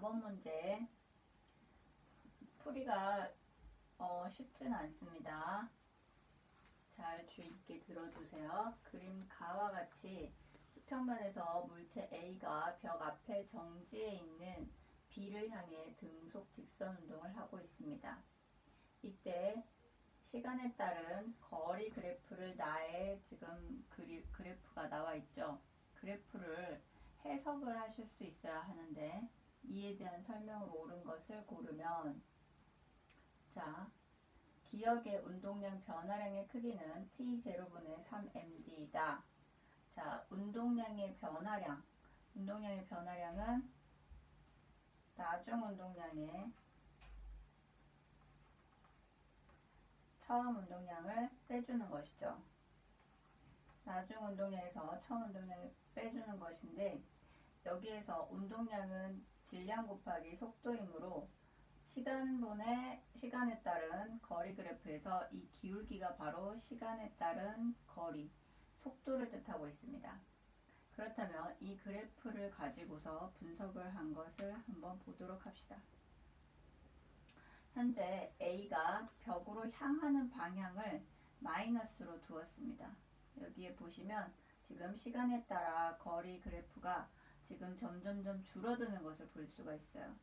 4번 문제 풀이가 어, 쉽진 않습니다. 잘 주의 깊게 들어주세요. 그림 가와 같이 수평면에서 물체 A가 벽 앞에 정지해 있는 B를 향해 등속 직선 운동을 하고 있습니다. 이때 시간에 따른 거리 그래프를 나의 지금 그리, 그래프가 나와 있죠. 그래프를 해석을 하실 수 있어야 하는데 이에 대한 설명으로 옳은 것을 고르면 자 기억의 운동량 변화량의 크기는 T0분의 3md이다. 자 운동량의 변화량 운동량의 변화량은 나중 운동량의 처음 운동량을 빼주는 것이죠. 나중 운동량에서 처음 운동량을 빼주는 것인데 여기에서 운동량은 질량 곱하기 속도이므로 시간분의 시간에 따른 거리 그래프에서 이 기울기가 바로 시간에 따른 거리, 속도를 뜻하고 있습니다. 그렇다면 이 그래프를 가지고서 분석을 한 것을 한번 보도록 합시다. 현재 A가 벽으로 향하는 방향을 마이너스로 두었습니다. 여기에 보시면 지금 시간에 따라 거리 그래프가 지금 점점점 줄어드는 것을 볼 수가 있어요.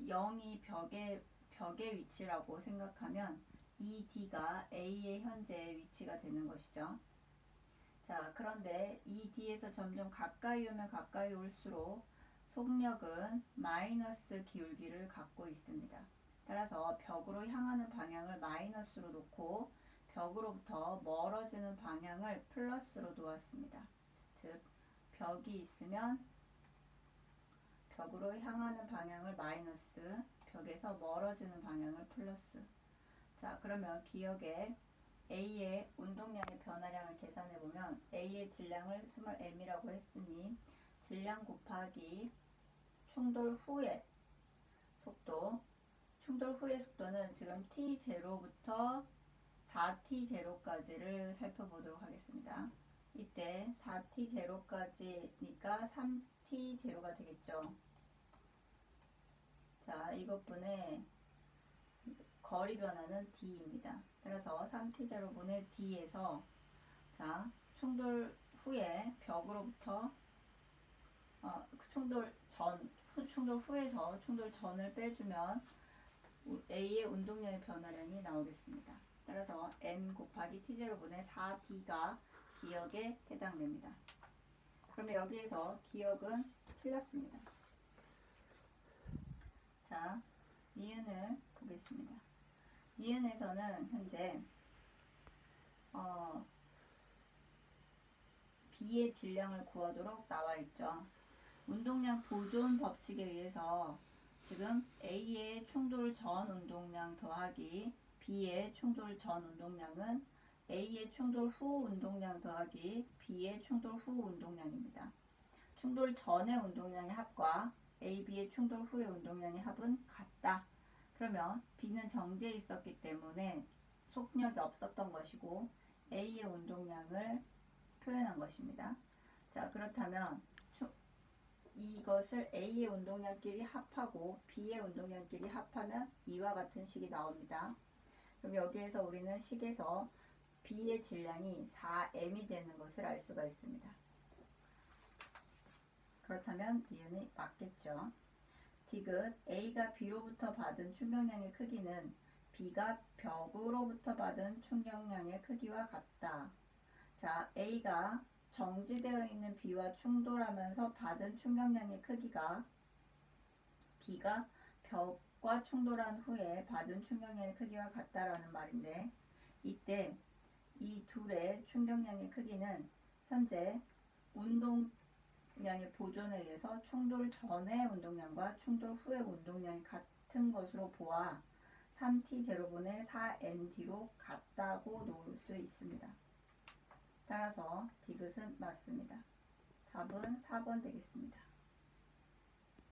0이 벽의, 벽의 위치라고 생각하면 이 D가 A의 현재 위치가 되는 것이죠. 자, 그런데 이 D에서 점점 가까이 오면 가까이 올수록 속력은 마이너스 기울기를 갖고 있습니다. 따라서 벽으로 향하는 방향을 마이너스로 놓고 벽으로부터 멀어지는 방향을 플러스로 놓았습니다. 즉, 벽이 있으면 벽으로 향하는 방향을 마이너스, 벽에서 멀어지는 방향을 플러스. 자, 그러면 기억에 A의 운동량의 변화량을 계산해 보면 A의 질량을 스몰 m이라고 했으니 질량 곱하기 충돌 후의 속도 충돌 후의 속도는 지금 t0부터 4t0까지를 살펴보도록 하겠습니다. 이때 4t0까지니까 3t0가 되겠죠. 자, 이것분의 거리 변화는 d입니다. 따라서 3t0분의 d에서 자, 충돌 후에 벽으로부터 어, 충돌 전, 후, 충돌 후에서 충돌 전을 빼주면 A의 운동량의 변화량이 나오겠습니다. 따라서 n 곱하기 t0분의 4d가 기억에 해당됩니다. 그러면 여기에서 기억은 틀렸습니다. 자, 니은을 보겠습니다. 니은에서는 현재 어, B의 질량을 구하도록 나와 있죠. 운동량 보존 법칙에 의해서 지금 A의 충돌 전 운동량 더하기 B의 충돌 전 운동량은 A의 충돌 후 운동량 더하기 B의 충돌 후 운동량입니다. 충돌 전의 운동량의 합과 AB의 충돌 후의 운동량의 합은 같다. 그러면 B는 정지해 있었기 때문에 속력이 없었던 것이고 A의 운동량을 표현한 것입니다. 자, 그렇다면 이것을 A의 운동량끼리 합하고 B의 운동량끼리 합하면 이와 같은 식이 나옵니다. 그럼 여기에서 우리는 식에서 B의 질량이 4m이 되는 것을 알 수가 있습니다. 그렇다면 니은이 맞겠죠. 디귿 A가 B로부터 받은 충격량의 크기는 B가 벽으로부터 받은 충격량의 크기와 같다. 자, A가 정지되어 있는 B와 충돌하면서 받은 충격량의 크기가 B가 벽과 충돌한 후에 받은 충격량의 크기와 같다라는 말인데 이때 이 둘의 충격량의 크기는 현재 운동량의 보존에 의해서 충돌 전의 운동량과 충돌 후의 운동량이 같은 것으로 보아 3t0분의 4nd로 같다고 놓을 수 있습니다. 따라서 디귿은 맞습니다. 답은 4번 되겠습니다.